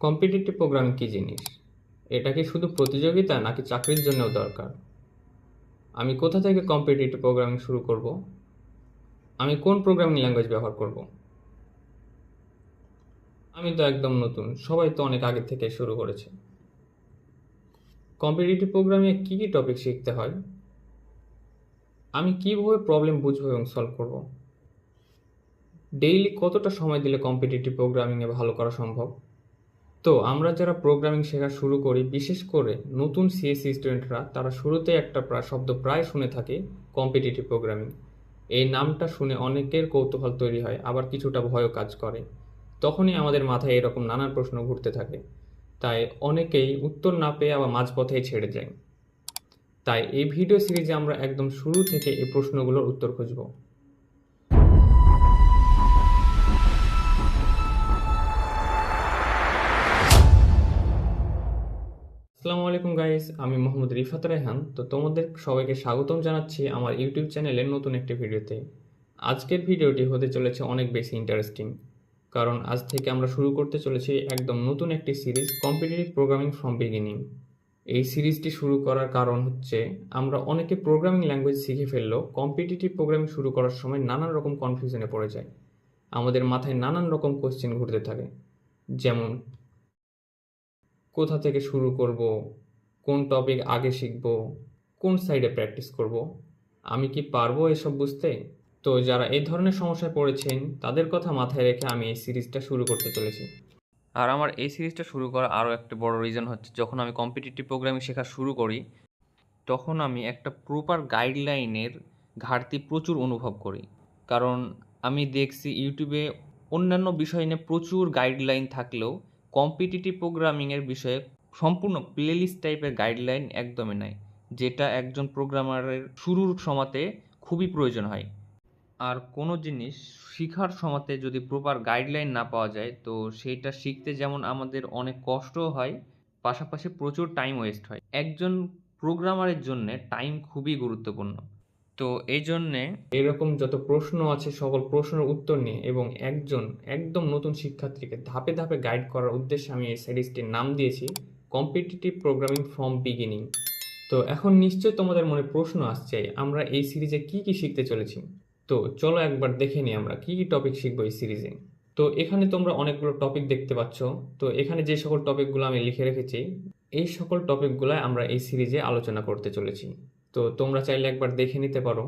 Competitive programming কী জিনিস? এটা কি শুধু প্রতিযোগিতা নাকি চাকরির জন্যও দরকার? আমি কোথা থেকে কম্পিটিটিভ প্রোগ্রামিং শুরু করব? আমি কোন প্রোগ্রামিং ল্যাঙ্গুয়েজ ব্যবহার করব? আমি তো একদম নতুন, সবাই তো অনেক আগে থেকে শুরু করেছে। কম্পিটিটিভ প্রোগ্রামিংয়ে কী কী টপিক শিখতে হয়? আমি কীভাবে প্রবলেম বুঝব এবং সলভ করব? ডেইলি কতটা সময় দিলে কম্পিটিটিভ প্রোগ্রামিংয়ে ভালো করা সম্ভব? তো আমরা যারা প্রোগ্রামিং শেখা শুরু করি, বিশেষ করে নতুন সিএসসি স্টুডেন্টরা তারা শুরুতে একটা প্রায় শব্দ প্রায় শুনে থাকে কম্পিটিটিভ প্রোগ্রামিং এই নামটা শুনে অনেকের কৌতূহল তৈরি হয়, আবার কিছুটা ভয়ও কাজ করে। তখনই আমাদের মাথায় এরকম নানান প্রশ্ন ঘুরতে থাকে। তাই অনেকেই উত্তর না পেয়ে আবার মাঝপথেই ছেড়ে যায়। তাই এই ভিডিও সিরিজে আমরা একদম শুরু থেকে এই প্রশ্নগুলোর উত্তর খুঁজব। আসসালামু আলাইকুম গাইস আমি মোহাম্মদ রিফাত রেহান। তো তোমাদের সবাইকে স্বাগতম জানাচ্ছি আমার ইউটিউব চ্যানেলের নতুন একটি ভিডিওতে। আজকের ভিডিওটি হতে চলেছে অনেক বেশি ইন্টারেস্টিং কারণ আজ থেকে আমরা শুরু করতে চলেছি একদম নতুন একটি series competitive programming from beginning এই সিরিজটি শুরু করার কারণ হচ্ছে, আমরা অনেকে প্রোগ্রামিং ল্যাঙ্গুয়েজ শিখে ফেললেও কম্পিটিটিভ প্রোগ্রামিং শুরু করার সময় নানান রকম কনফিউশনে পড়ে যায়। আমাদের মাথায় নানান রকম কোশ্চেন ঘুরতে থাকে। যেমন কোথা থেকে শুরু করব? কোন টপিক আগে শিখব? কোন সাইডে প্র্যাকটিস করব? আমি কি পারব এসব বুঝতে? তো যারা এই ধরনের সমস্যায় পড়েছেন, তাদের কথা মাথায় রেখে আমি এই সিরিজটা শুরু করতে চলেছি। আর আমার এই সিরিজটা শুরু করার আরও একটা বড় রিজন হচ্ছে, যখন আমি কম্পিটিটিভ প্রোগ্রামিং শেখা শুরু করি, তখন আমি একটা প্রপার গাইডলাইনের ঘাটতি প্রচুর অনুভব করি। কারণ আমি দেখছি ইউটিউবে অন্যান্য বিষয় নিয়ে প্রচুর গাইডলাইন থাকলেও কম্পিটিটিভ প্রোগ্রামিংয়ের বিষয়ে সম্পূর্ণ প্লেলিস্ট টাইপের গাইডলাইন একদমই নাই, যেটা একজন প্রোগ্রামারের শুরুর সময়তে খুবই প্রয়োজন হয়। আর কোনো জিনিস শেখার সময়তে যদি প্রপার গাইডলাইন না পাওয়া যায়, তো সেইটা শিখতে যেমন আমাদের অনেক কষ্টও হয়, পাশাপাশি প্রচুর টাইম ওয়েস্ট হয়। একজন প্রোগ্রামারের জন্য টাইম খুবই গুরুত্বপূর্ণ। তো এই জন্যে এরকম যত প্রশ্ন আছে, সকল প্রশ্নের উত্তর নিয়ে এবং একজন একদম নতুন শিক্ষার্থীকে ধাপে ধাপে গাইড করার উদ্দেশ্যে আমি এই সিরিজটির নাম দিয়েছি কম্পিটিটিভ প্রোগ্রামিং ফ্রম বিগিনিং তো এখন নিশ্চয়ই তোমাদের মনে প্রশ্ন আসছে, আমরা এই সিরিজে কি কি শিখতে চলেছি? তো চলো একবার দেখে নিই আমরা কি কি টপিক শিখব এই সিরিজে তো এখানে তোমরা অনেকগুলো টপিক দেখতে পাচ্ছ। তো এখানে যে সকল টপিকগুলো আমি লিখে রেখেছি, এই সকল টপিকগুলো আমরা এই সিরিজে আলোচনা করতে চলেছি। তো তোমরা চাইলে একবার দেখে নিতে পারো।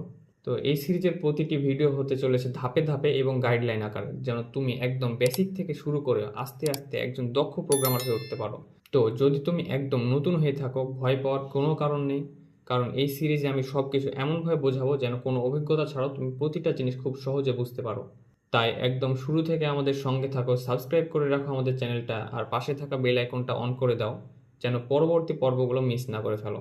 তো এই সিরিজের প্রতিটি ভিডিও হতে চলেছে ধাপে ধাপে এবং গাইডলাইন আকারে, যেন তুমি একদম বেসিক থেকে শুরু করে আস্তে আস্তে একজন দক্ষ প্রোগ্রামার হয়ে উঠতে পারো। তো যদি তুমি একদম নতুন হয়ে থাকো, ভয় পাওয়ার কোনো কারণ নেই, কারণ এই সিরিজে আমি সব কিছু এমনভাবে বোঝাবো যেন কোনো অভিজ্ঞতা ছাড়াও তুমি প্রতিটা জিনিস খুব সহজে বুঝতে পারো। তাই একদম শুরু থেকে আমাদের সঙ্গে থাকো সাবস্ক্রাইব করে রাখো আমাদের চ্যানেলটা আর পাশে থাকা বেল আইকনটা অন করে দাও, যেন পরবর্তী পর্বগুলো মিস না করে ফেলো।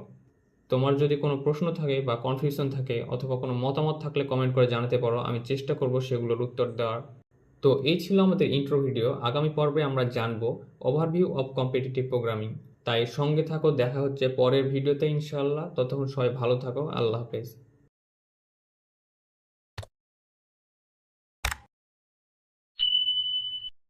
তোমার যদি কোনো প্রশ্ন থাকে বা কনফিউশন থাকে অথবা কোনো মতামত থাকলে কমেন্ট করে জানাতে পারো, আমি চেষ্টা করব সেগুলোর উত্তর দেওয়ার। তো এই ছিল আমাদের ইন্ট্রো ভিডিও আগামী পর্বে আমরা জানব ওভারভিউ অফ কম্পিটিটিভ প্রোগ্রামিং তাই সঙ্গে থাকো, দেখা হচ্ছে পরের ভিডিওতে ইনশাল্লাহ ততক্ষণ সবাই ভালো থাকো, আল্লাহ হাফেজ।